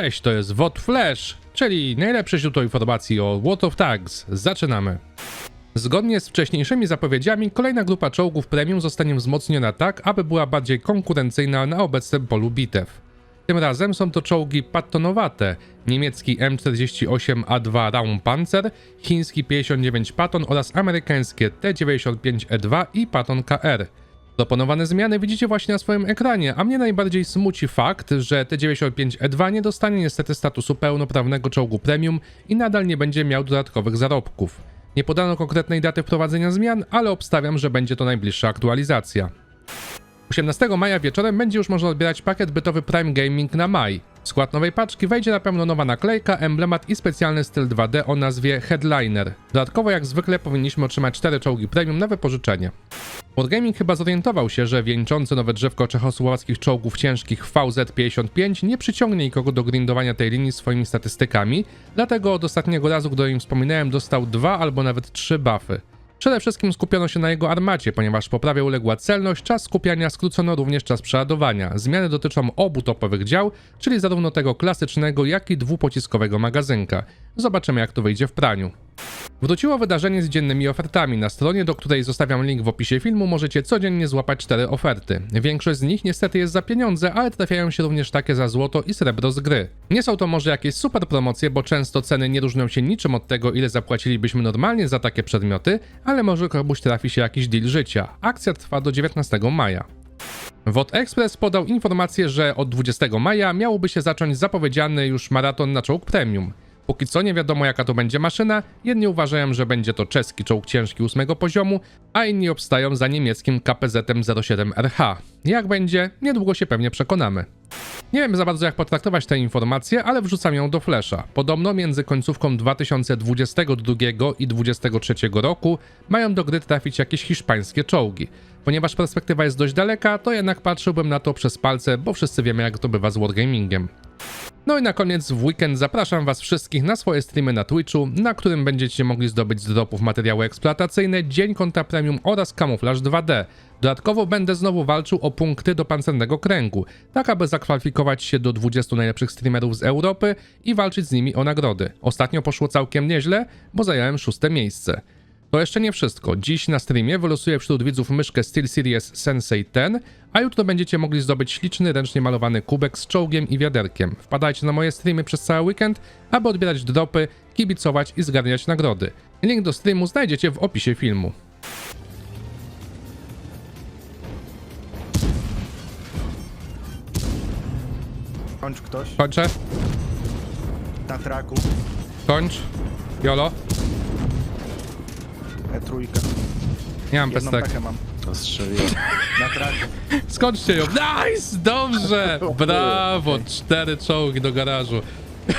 Cześć, to jest WOT Flash, czyli najlepsze źródło informacji o World of Tags. Zaczynamy. Zgodnie z wcześniejszymi zapowiedziami, kolejna grupa czołgów premium zostanie wzmocniona tak, aby była bardziej konkurencyjna na obecnym polu bitew. Tym razem są to czołgi pattonowate, niemiecki M48A2 Raumpanzer, chiński 59 Patton oraz amerykańskie T95E2 i Patton KR. Proponowane zmiany widzicie właśnie na swoim ekranie, a mnie najbardziej smuci fakt, że T95E2 nie dostanie niestety statusu pełnoprawnego czołgu premium i nadal nie będzie miał dodatkowych zarobków. Nie podano konkretnej daty wprowadzenia zmian, ale obstawiam, że będzie to najbliższa aktualizacja. 18 maja wieczorem będzie już można odbierać pakiet bytowy Prime Gaming na maj. W skład nowej paczki wejdzie na pewno nowa naklejka, emblemat i specjalny styl 2D o nazwie Headliner. Dodatkowo jak zwykle powinniśmy otrzymać 4 czołgi premium na wypożyczenie. Wargaming chyba zorientował się, że wieńczące nowe drzewko czechosłowackich czołgów ciężkich VZ-55 nie przyciągnie nikogo do grindowania tej linii swoimi statystykami, dlatego od ostatniego razu, gdy o nim wspominałem, dostał dwa albo nawet trzy buffy. Przede wszystkim skupiono się na jego armacie, ponieważ poprawie uległa celność, czas skupiania skrócono również czas przeładowania. Zmiany dotyczą obu topowych dział, czyli zarówno tego klasycznego, jak i dwupociskowego magazynka. Zobaczymy jak to wyjdzie w praniu. Wróciło wydarzenie z dziennymi ofertami. Na stronie, do której zostawiam link w opisie filmu, możecie codziennie złapać cztery oferty. Większość z nich niestety jest za pieniądze, ale trafiają się również takie za złoto i srebro z gry. Nie są to może jakieś super promocje, bo często ceny nie różnią się niczym od tego, ile zapłacilibyśmy normalnie za takie przedmioty, ale może komuś trafi się jakiś deal życia. Akcja trwa do 19 maja. WOT Express podał informację, że od 20 maja miałoby się zacząć zapowiedziany już maraton na czołg premium. Póki co nie wiadomo jaka to będzie maszyna, jedni uważają, że będzie to czeski czołg ciężki 8 poziomu, a inni obstają za niemieckim KPZ-07RH. Jak będzie, niedługo się pewnie przekonamy. Nie wiem za bardzo jak potraktować tę informację, ale wrzucam ją do flesza. Podobno między końcówką 2022 i 2023 roku mają do gry trafić jakieś hiszpańskie czołgi. Ponieważ perspektywa jest dość daleka, to jednak patrzyłbym na to przez palce, bo wszyscy wiemy jak to bywa z wargamingiem. No i na koniec w weekend zapraszam Was wszystkich na swoje streamy na Twitchu, na którym będziecie mogli zdobyć z dropów materiały eksploatacyjne, dzień konta premium oraz kamuflaż 2D. Dodatkowo będę znowu walczył o punkty do pancernego kręgu, tak aby zakwalifikować się do 20 najlepszych streamerów z Europy i walczyć z nimi o nagrody. Ostatnio poszło całkiem nieźle, bo zająłem szóste miejsce. To jeszcze nie wszystko. Dziś na streamie wylosuję wśród widzów myszkę SteelSeries Sensei 10, a jutro będziecie mogli zdobyć śliczny, ręcznie malowany kubek z czołgiem i wiaderkiem. Wpadajcie na moje streamy przez cały weekend, aby odbierać dropy, kibicować i zgarniać nagrody. Link do streamu znajdziecie w opisie filmu. Kończ ktoś Kończę? na traku. Kończ. Jolo? E, trójkę. Nie mam Jedną pestek. takę mam. To strzeliłem. Na traku. Skończcie ją. Nice! Dobrze! Brawo! Cztery czołgi do garażu.